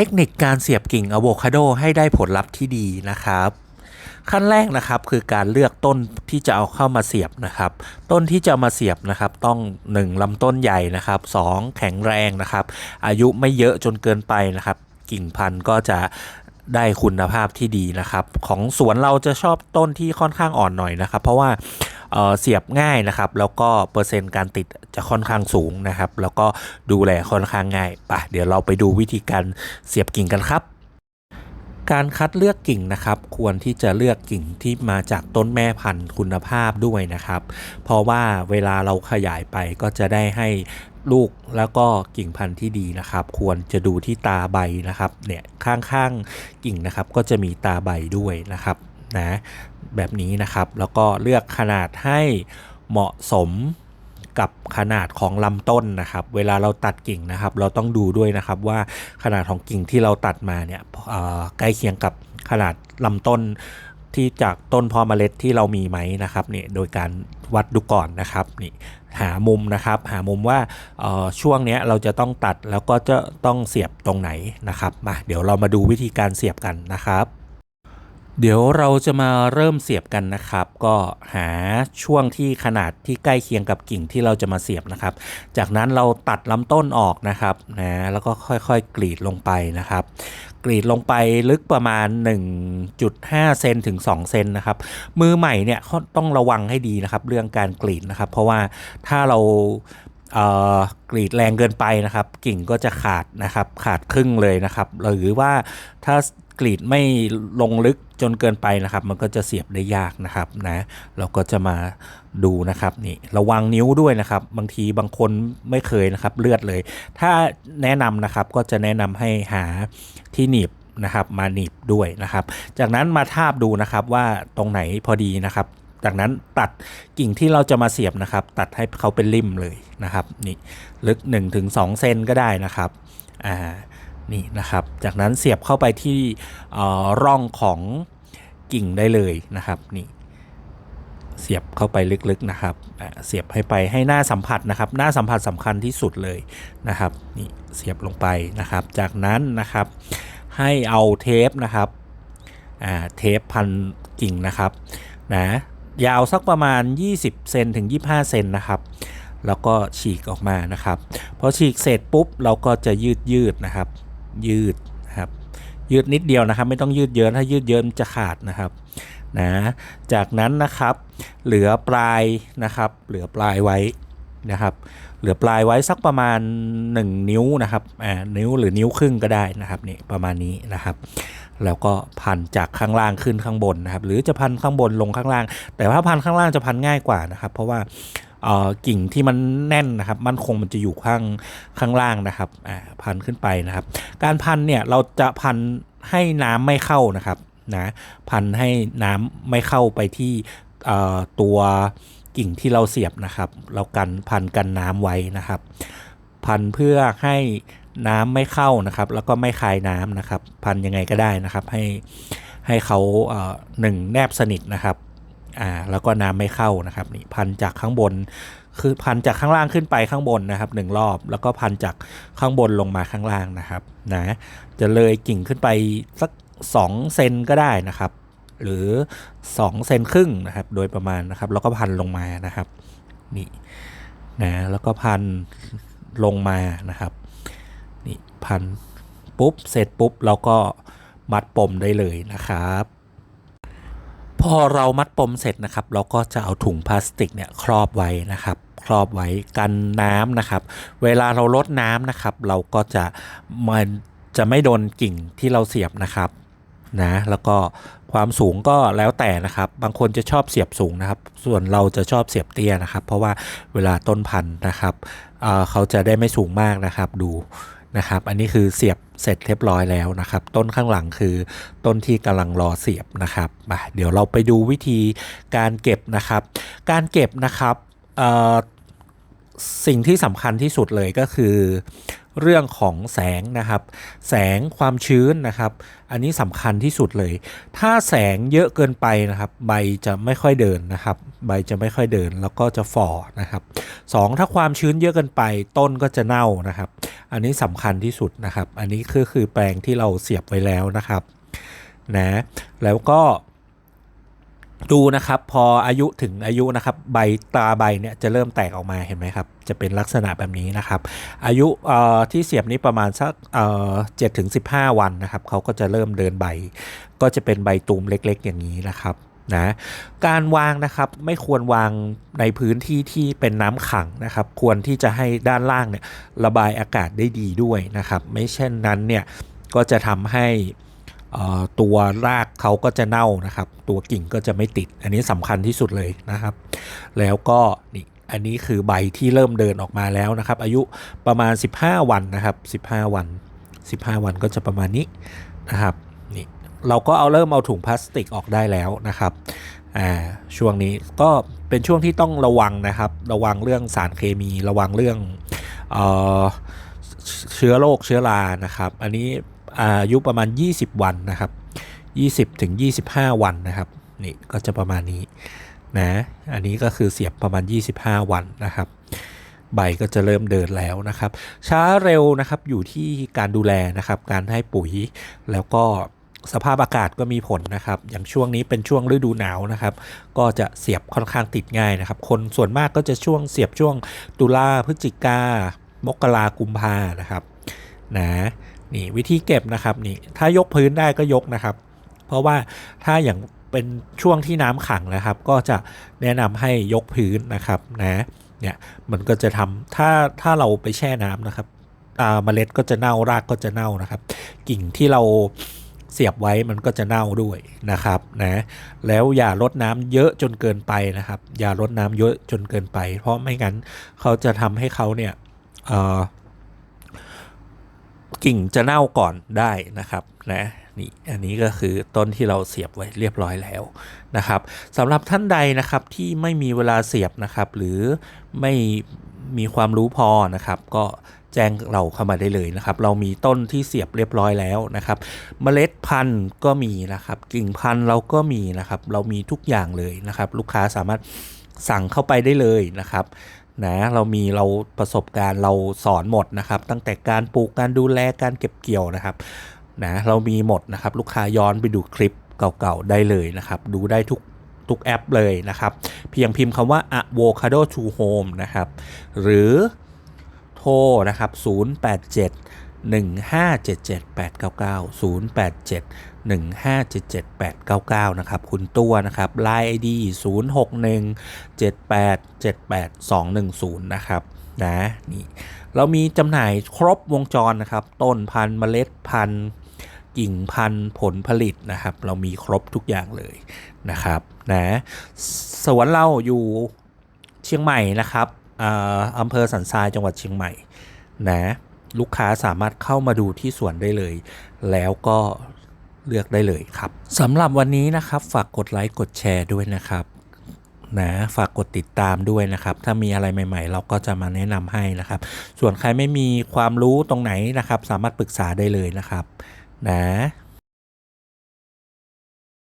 เทคนิคการเสียบกิ่งอะโวคาโดให้ได้ผลลัพธ์ที่ดีนะครับขั้นแรกนะครับคือการเลือกต้นที่จะเอาเข้ามาเสียบนะครับ ต้นที่จะมาเสียบนะครับ ต้อง 1ลำต้นใหญ่นะครับ2แข็งแรงนะครับ อายุไม่เยอะจนเกินไปนะครับ กิ่งพันธุ์ก็จะได้คุณภาพที่ดีนะครับ ของสวนเราจะชอบต้นที่ค่อนข้างอ่อนหน่อยนะครับ เพราะว่า เออเสียบง่ายนะครับ แล้วก็เปอร์เซ็นต์การติดจะค่อนข้างสูงนะครับ แล้วก็ดูแลค่อนข้างง่ายไปเดี๋ยวเราไปดูวิธีการเสียบกิ่งกันครับการคัดเลือกกิ่งนะครับ ควรที่จะเลือกกิ่งที่มาจากต้นแม่พันธุ์คุณภาพด้วยนะครับ เพราะว่าเวลาเราขยายไปก็จะได้ให้ลูกแล้วก็กิ่งพันธุ์ที่ดีนะครับ ควรจะดูที่ตาใบนะครับเนี่ยข้างๆกิ่งนะครับก็จะมีตาใบด้วยนะครับนะ แบบนี้นะครับ แล้วก็เลือกขนาดให้เหมาะสมกับขนาดของลำต้นนะครับ เวลาเราตัดกิ่งนะครับ เราต้องดูด้วยนะครับว่าขนาดของกิ่งที่เราตัดมาเนี่ยใกล้เคียงกับขนาดลำต้นที่จากต้นพอเมล็ดที่เรามีไหมนะครับเนี่ยโดยการวัดดูก่อนนะครับนี่หามุมนะครับ หามุมว่าช่วงเนี้ยเราจะต้องตัดแล้วก็จะต้องเสียบตรงไหนนะครับมาเดี๋ยวเรามาดูวิธีการเสียบกันนะครับ เดี๋ยวเราจะมาเริ่มเสียบกันนะครับ ก็หาช่วงที่ขนาดที่ใกล้เคียงกับกิ่งที่เราจะมาเสียบนะครับ จากนั้นเราตัดลำต้นออกนะครับนะแล้วก็ค่อยๆกรีดลงไปนะครับ กรีดลงไปลึกประมาณ 1.5 เซนถึง 2 เซนนะครับ มือใหม่เนี่ยต้องระวังให้ดีนะครับ เรื่องการกรีดนะครับ เพราะว่าถ้าเรากรีดแรงเกินไปนะครับ กิ่งก็จะขาดนะครับ ขาดครึ่งเลยนะครับ หรือว่าถ้า กรีดไม่ลงลึกจนเกินไปนะครับ มันก็จะเสียบได้ยากนะครับนะเราก็จะมาดูนะครับนี่ระวังนิ้วด้วยนะครับ บางทีบางคนไม่เคยนะครับเลือดเลย ถ้าแนะนำนะครับก็จะแนะนำให้หาที่หนีบนะครับ มาหนีบด้วยนะครับ จากนั้นมาทาบดูนะครับว่าตรงไหนพอดีนะครับ จากนั้นตัดกิ่งที่เราจะมาเสียบนะครับ ตัดให้เขาเป็นริมเลยนะครับนี่ลึก 1-2เซนก็ได้นะครับอ่า นี่นะครับ จากนั้นเสียบเข้าไปที่ร่องของกิ่งได้เลยนะครับนี่เสียบเข้าไปลึกๆนะครับ เสียบให้ไปให้หน้าสัมผัสนะครับ หน้าสัมผัสสำคัญที่สุดเลยนะครับนี่เสียบลงไปนะครับ จากนั้นนะครับให้เอาเทปนะครับเทปพันกิ่งนะครับนะยาวสักประมาณ 20 เซนถึง 25 เซนนะครับ แล้วก็ฉีกออกมานะครับ พอฉีกเสร็จปุ๊บเราก็จะยืดยืดนะครับ ยืดนะครับยืดนิดเดียวนะครับ ไม่ต้องยืดเยอะถ้ายืดเยอะมันจะขาดนะครับนะจากนั้นนะครับ เหลือปลายนะครับ เหลือปลายไว้นะครับ เหลือปลายไว้สักประมาณ 1 นิ้วนะครับอ่านิ้วหรือนิ้วครึ่งก็ได้นะครับนี่ประมาณนี้นะครับ แล้วก็พันจากข้างล่างขึ้นข้างบนนะครับ หรือจะพันข้างบนลงข้างล่าง แต่ถ้าพันข้างล่างจะพันง่ายกว่านะครับ เพราะว่า กิ่งที่มันแน่นนะครับมันคงมันจะอยู่ข้างข้างล่างนะครับพันขึ้นไปนะครับ การพันเนี่ยเราจะพันให้น้ำไม่เข้านะครับนะพันให้น้ำไม่เข้าไปที่ตัวกิ่งที่เราเสียบนะครับ เรากันพันกันน้ำไว้นะครับ พันเพื่อให้น้ำไม่เข้านะครับ แล้วก็ไม่คายน้ำนะครับ พันยังไงก็ได้นะครับ ให้ให้เขาเหนึ่งแนบสนิทนะครับ อ่าแล้วก็น้ำไม่เข้านะครับนี่พันจากข้างบน คือพันจากข้างล่างขึ้นไปข้างบนนะครับหนึ่งรอบ แล้วก็พันจากข้างบนลงมาข้างล่างนะครับนะจะเลยกิ่งขึ้นไปสัก2เซนก็ได้นะครับ หรือ2เซนครึ่งนะครับโดยประมาณนะครับแล้วก็พันลงมานะครับนี่นะแล้วก็พันลงมานะครับนี่พันปุ๊บเสร็จปุ๊บเราก็มัดปมได้เลยนะครับ พอเรามัดปมเสร็จนะครับ เราก็จะเอาถุงพลาสติกเนี่ยครอบไว้นะครับ ครอบไว้กันน้ำนะครับ เวลาเราลดน้ำนะครับ เราก็จะมันจะไม่โดนกิ่งที่เราเสียบนะครับนะแล้วก็ความสูงก็แล้วแต่นะครับ บางคนจะชอบเสียบสูงนะครับ ส่วนเราจะชอบเสียบเตี้ยนะครับ เพราะว่าเวลาต้นพันธุ์นะครับเเขาจะได้ไม่สูงมากนะครับ ดู นะครับ อันนี้คือเสียบเสร็จเรียบร้อยแล้วนะครับ ต้นข้างหลังคือต้นที่กำลังรอเสียบนะครับมาเดี๋ยวเราไปดูวิธีการเก็บนะครับ การเก็บนะครับสิ่งที่สำคัญที่สุดเลยก็คือ เรื่องของแสงนะครับ แสงความชื้นนะครับ อันนี้สำคัญที่สุดเลย ถ้าแสงเยอะเกินไปนะครับ ใบจะไม่ค่อยเดินนะครับ ใบจะไม่ค่อยเดินแล้วก็จะฝ่อนะครับสองถ้าความชื้นเยอะเกินไปต้นก็จะเน่านะครับ อันนี้สำคัญที่สุดนะครับ อันนี้คือคือแปลงที่เราเสียบไว้แล้วนะครับนะแล้วก็ ดูนะครับพออายุถึงอายุนะครับใบตาใบเนี่ยจะเริ่มแตกออกมาเห็นไหมครับ จะเป็นลักษณะแบบนี้นะครับ อายุที่เสียบนี้ประมาณสักเจ็ดถึงสิบห้าวันนะครับเขาก็จะเริ่มเดินใบ ก็จะเป็นใบตูมเล็กๆ อย่างนี้นะครับนะการวางนะครับไม่ควรวางในพื้นที่ที่เป็นน้ำขังนะครับ ควรที่จะให้ด้านล่างเนี่ยระบายอากาศได้ดีด้วยนะครับ ไม่เช่นนั้นเนี่ยก็จะทำให้ ตัวรากเขาก็จะเน่านะครับ ตัวกิ่งก็จะไม่ติด อันนี้สำคัญที่สุดเลยนะครับ แล้วก็นี่อันนี้คือใบที่เริ่มเดินออกมาแล้วนะครับ อายุประมาณ 15 วันนะครับ 15 วัน 15 วันก็จะประมาณนี้นะครับนี่เราก็เอาเริ่มเอาถุงพลาสติกออกได้แล้วนะครับอ่าช่วงนี้ก็เป็นช่วงที่ต้องระวังนะครับ ระวังเรื่องสารเคมีระวังเรื่องเออเชื้อโรคเชื้อรานะครับ อันนี้ อายุประมาณ 20 วันนะครับ20ถึง25 วันนะครับนี่ก็จะประมาณนี้นะอันนี้ก็คือเสียบประมาณ 25 วันนะครับใบก็จะเริ่มเดินแล้วนะครับ ช้าเร็วนะครับอยู่ที่การดูแลนะครับ การให้ปุ๋ยแล้วก็สภาพอากาศก็มีผลนะครับ อย่างช่วงนี้เป็นช่วงฤดูหนาวนะครับ ก็จะเสียบค่อนข้างติดง่ายนะครับ คนส่วนมากก็จะช่วงเสียบช่วงตุลาพฤศจิกามกรากุมภานะครับนะ นี่วิธีเก็บนะครับนี่ถ้ายกพื้นได้ก็ยกนะครับ เพราะว่าถ้าอย่างเป็นช่วงที่น้ำขังนะครับ ก็จะแนะนำให้ยกพื้นนะครับนะเนี่ยมันก็จะทำถ้าถ้าเราไปแช่น้ำนะครับเมล็ดก็จะเน่ารากก็จะเน่านะครับ กิ่งที่เราเสียบไว้มันก็จะเน่าด้วยนะครับนะแล้วอย่าลดน้ำเยอะจนเกินไปนะครับ อย่าลดน้ำเยอะจนเกินไป เพราะไม่งั้นเขาจะทำให้เขาเนี่ยเอ่อ กิ่งจะเน่าก่อนได้นะครับนะนี่อันนี้ก็คือต้นที่เราเสียบไว้เรียบร้อยแล้วนะครับสำหรับท่านใดนะครับที่ไม่มีเวลาเสียบนะครับ หรือไม่มีความรู้พอนะครับก็แจ้งเราเข้ามาได้เลยนะครับ เรามีต้นที่เสียบเรียบร้อยแล้วนะครับ เมล็ดพันธุ์ก็มีนะครับ กิ่งพันธุ์เราก็มีนะครับ เรามีทุกอย่างเลยนะครับ ลูกค้าสามารถสั่งเข้าไปได้เลยนะครับ นะเรามีเราประสบการณ์เราสอนหมดนะครับ ตั้งแต่การปลูกการดูแลการเก็บเกี่ยวนะครับนะเรามีหมดนะครับ ลูกค้าย้อนไปดูคลิปเก่าๆได้เลยนะครับ ดูได้ทุกทุกแอปเลยนะครับ เพียงพิมพ์คำว่า avocado to home นะครับ หรือโทรนะครับ 087 1577899 087 1577899 นะครับ คุณตัวนะครับ Line ID 061 7878210 นะครับนะนี่เรามีจำหน่ายครบวงจรนะครับ ต้นพันธุ์เมล็ดพันธุ์กิ่งพันธุ์ผลผลิตนะครับ เรามีครบทุกอย่างเลยนะครับนะสวนเราอยู่เชียงใหม่นะครับออำเภอสันทรายจังหวัดเชียงใหม่นะ ลูกค้าสามารถเข้ามาดูที่สวนได้เลย แล้วก็เลือกได้เลยครับสำหรับวันนี้นะครับ ฝากกดไลค์กดแชร์ด้วยนะครับนะฝากกดติดตามด้วยนะครับ ถ้ามีอะไรใหม่ ๆ เราก็จะมาแนะนำให้นะครับ ส่วนใครไม่มีความรู้ตรงไหนนะครับ สามารถปรึกษาได้เลยนะครับ นะ